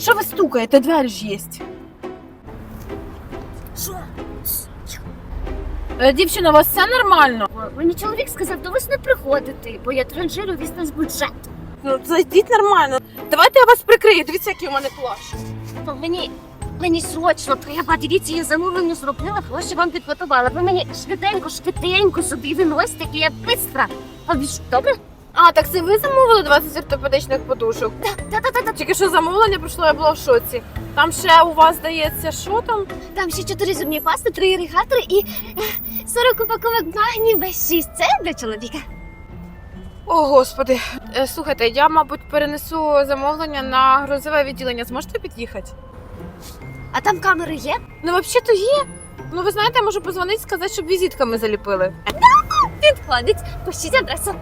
Що ви стукаєте? Двері ж є. Що? Е, Дівчина, у вас все нормально? Мені чоловік сказав до вас не приходити, бо я транжирю віз з бюджет. Ну, зайдіть нормально. Давайте я вас прикрию. Дивіться, який у мене плащ. То мені, мені срочно треба. Дивіться, я замовлення зробила, гроші вам підготувала. Ви мені швиденько, швиденько собі виносите, і я ви що, добре? А, так це ви замовили 20 ортопедичних подушок? Та-та-та-та. Тільки що замовлення прийшло, я була в шоці. Там ще у вас здається, що там? Там ще чотири зубні пасти, три іригатори і е, 40 упаковок магнію без 6. Це для чоловіка. О, господи. Е, Слухайте, я, мабуть, перенесу замовлення на грузове відділення. Зможете під'їхати? А там камери є? Ну, взагалі-то є. Ну, ви знаєте, я можу позвонити сказати, щоб візитками заліпили. Підходить. Пишіть адресу.